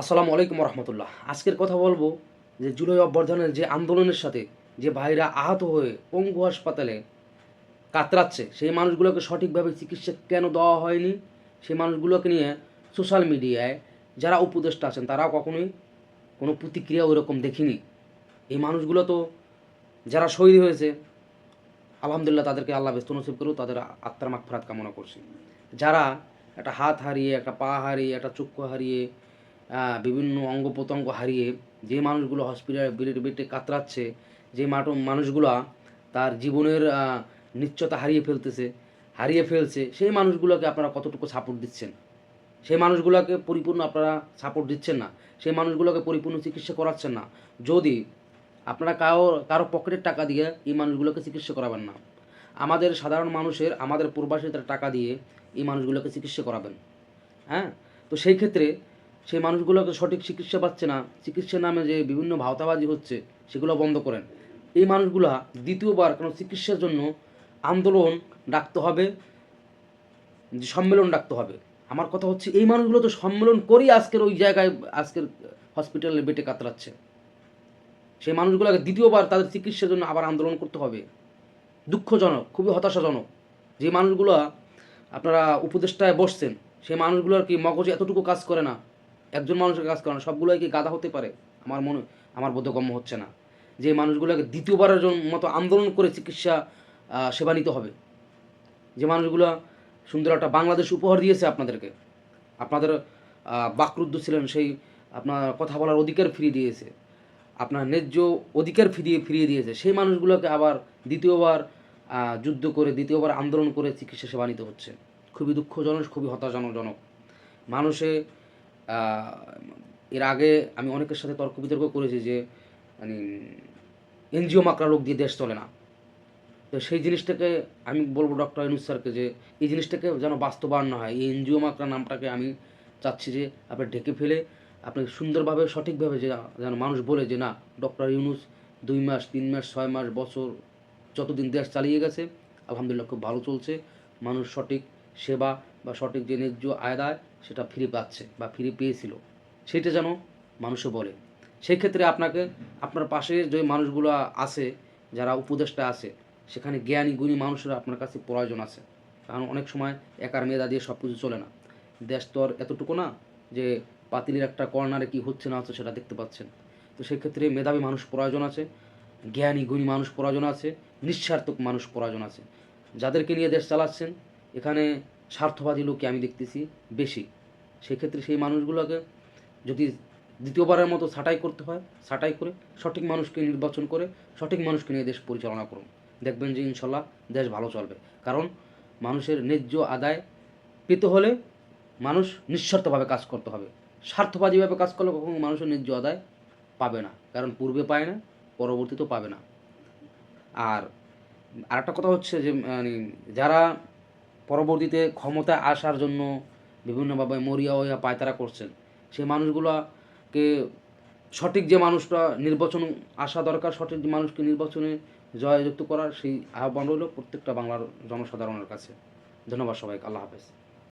আসসালামু আলাইকুম রহমতুল্লাহ। আজকের কথা বলব যে জুলাই অভ্যর্থনের যে আন্দোলনের সাথে যে ভাইরা আহত হয়ে পঙ্গু হাসপাতালে কাতরাচ্ছে, সেই মানুষগুলোকে সঠিকভাবে চিকিৎসা কেন দেওয়া হয়নি? সেই মানুষগুলোকে নিয়ে সোশ্যাল মিডিয়ায় যারা উপদেষ্টা আছেন, তারাও কখনোই কোনো প্রতিক্রিয়া ওইরকম দেখিনি। এই মানুষগুলো তো যারা শহীদ হয়েছে, আলহামদুলিল্লাহ তাদেরকে আল্লাহ ব্যস্ত নসিব করেও তাদের আত্মার মাগফিরাত কামনা করছি। যারা একটা হাত হারিয়ে, একটা পা হারিয়ে, একটা চক্ষু হারিয়ে বিভিন্ন অঙ্গ প্রত্যঙ্গ হারিয়ে যে মানুষগুলো হসপিটালে বেডে বেডে কাতরাচ্ছে, যে মাটো, মানুষগুলো তার জীবনের নিশ্চয়তা হারিয়ে ফেলতেছে, হারিয়ে ফেলছে, সেই মানুষগুলোকে আপনারা কতটুকু সাপোর্ট দিচ্ছেন? সেই মানুষগুলোকে পরিপূর্ণ আপনারা সাপোর্ট দিচ্ছেন না, সেই মানুষগুলোকে পরিপূর্ণ চিকিৎসা করাচ্ছেন না। যদি আপনারা কারও কারও পকেটের টাকা দিয়ে এই মানুষগুলোকে চিকিৎসা করাবেন না, আমাদের সাধারণ মানুষের, আমাদের প্রবাসীদের টাকা দিয়ে এই মানুষগুলোকে চিকিৎসা করাবেন হ্যাঁ? তো সেই ক্ষেত্রে সেই মানুষগুলোকে সঠিক চিকিৎসা পাচ্ছে না। চিকিৎসার নামে যে বিভিন্ন ভাওতাবাজি হচ্ছে, সেগুলো বন্ধ করেন। এই মানুষগুলা দ্বিতীয়বার কোনো চিকিৎসার জন্য আন্দোলন ডাকতে হবে, যে সম্মেলন ডাকতে হবে। আমার কথা হচ্ছে, এই মানুষগুলো তো সম্মেলন করেই আজকের ওই জায়গায়, আজকের হসপিটালে বেটে কাতরাচ্ছে। সেই মানুষগুলোকে দ্বিতীয়বার তাদের চিকিৎসার জন্য আবার আন্দোলন করতে হবে। দুঃখজনক, খুবই হতাশাজনক যে মানুষগুলো আপনারা উপদেষ্টায় বসছেন, সেই মানুষগুলোর কি মগজে এতটুকু কাজ করে না? একজন মানুষের কাজ করে না, সবগুলোই কি গাদা হতে পারে? আমার মনে, আমার বোধগম্য হচ্ছে না। যে মানুষগুলোকে দ্বিতীয়বারের মতো আন্দোলন করে চিকিৎসা সেবা নিতে হবে। যে মানুষগুলো সুন্দর একটা বাংলাদেশ উপহার দিয়েছে আপনাদেরকে। আপনাদের বাকরুদ্ধ ছিলেন, সেই আপনার কথা বলার অধিকার ফিরিয়ে দিয়েছে। আপনার ন্যায্য অধিকার ফিরিয়ে ফিরিয়ে দিয়েছে। সেই মানুষগুলোকে আবার দ্বিতীয়বার যুদ্ধ করে, দ্বিতীয়বার আন্দোলন করে চিকিৎসা সেবা নিতে হচ্ছে। খুবই দুঃখজনক, খুবই হতাশাজনক। মানুষে এর আগে আমি অনেকের সাথে তর্ক বিতর্ক করেছি যে মানে এনজিও মাকড়া লোক দিয়ে দেশ চলে না। তো সেই জিনিসটাকে আমি বলব ডক্টর ইনুস স্যারকে যে, এই জিনিসটাকে যেন বাস্তবায়ন না হয়। এই এনজিও মাকড়া নামটাকে আমি চাচ্ছি যে, আপনি ঢেকে ফেলে, আপনি সুন্দরভাবে, সঠিকভাবে যে, যেন মানুষ বলে যে, না, ডক্টর ইউনুস দুই মাস, তিন মাস, ছয় মাস, বছর, যতদিন দেশ চালিয়ে গেছে, আলহামদুলিল্লাহ খুব ভালো চলছে। মানুষ সঠিক সেবা বা সঠিক যে ন্যায্য আয়দায় সেটা ফিরে পাচ্ছে বা ফিরে পেয়েছিল, সেটা যেন মানুষও বলে। সেই ক্ষেত্রে আপনাকে, আপনার পাশে যে মানুষগুলো আছে, যারা উপদেষ্টা আছে, সেখানে জ্ঞানী, গুণী মানুষের আপনার কাছে প্রয়োজন আছে। কারণ অনেক সময় একার মেধা দিয়ে সব কিছু চলে না। দেশ তো আর এতটুকু না যে পাতিলের একটা কর্নারে কি হচ্ছে না হচ্ছে সেটা দেখতে পাচ্ছেন। তো সেক্ষেত্রে মেধাবী মানুষ প্রয়োজন আছে, জ্ঞানী, গুণী মানুষ প্রয়োজন আছে, নিঃস্বার্থক মানুষ প্রয়োজন আছে। যাদেরকে নিয়ে দেশ চালাচ্ছেন, এখানে স্বার্থবাদী লোককে আমি দেখতেছি বেশি। সেক্ষেত্রে সেই মানুষগুলোকে যদি দ্বিতীয়বারের মতো ছাঁটাই করতে হয়, ছাঁটাই করে সঠিক মানুষকে নির্বাচন করে সঠিক মানুষকে নিয়ে দেশ পরিচালনা করুন। দেখবেন যে ইনশাল্লাহ দেশ ভালো চলবে। কারণ মানুষের ন্যায্য আদায় পেতে হলে মানুষ নিঃস্বার্থভাবে কাজ করতে হবে। স্বার্থবাদীভাবে কাজ করলে কখনো মানুষের ন্যায্য আদায় পাবে না। কারণ পূর্বে পায় না, পরবর্তীতেও পাবে না। আর আরেকটা কথা হচ্ছে যে মানে যারা পরবর্তীতে ক্ষমতায় আসার জন্য বিভিন্নভাবে মরিয়া হইয়া পায়তারা করছেন। সেই মানুষগুলোকে সঠিক যে মানুষটা নির্বাচন, আসা দরকার, সঠিক যে মানুষকে নির্বাচনে জয়যুক্ত করার সেই আহ্বান রইল প্রত্যেকটা বাংলার জনসাধারণের কাছে। ধন্যবাদ সবাইকে, আল্লাহ হাফেজ।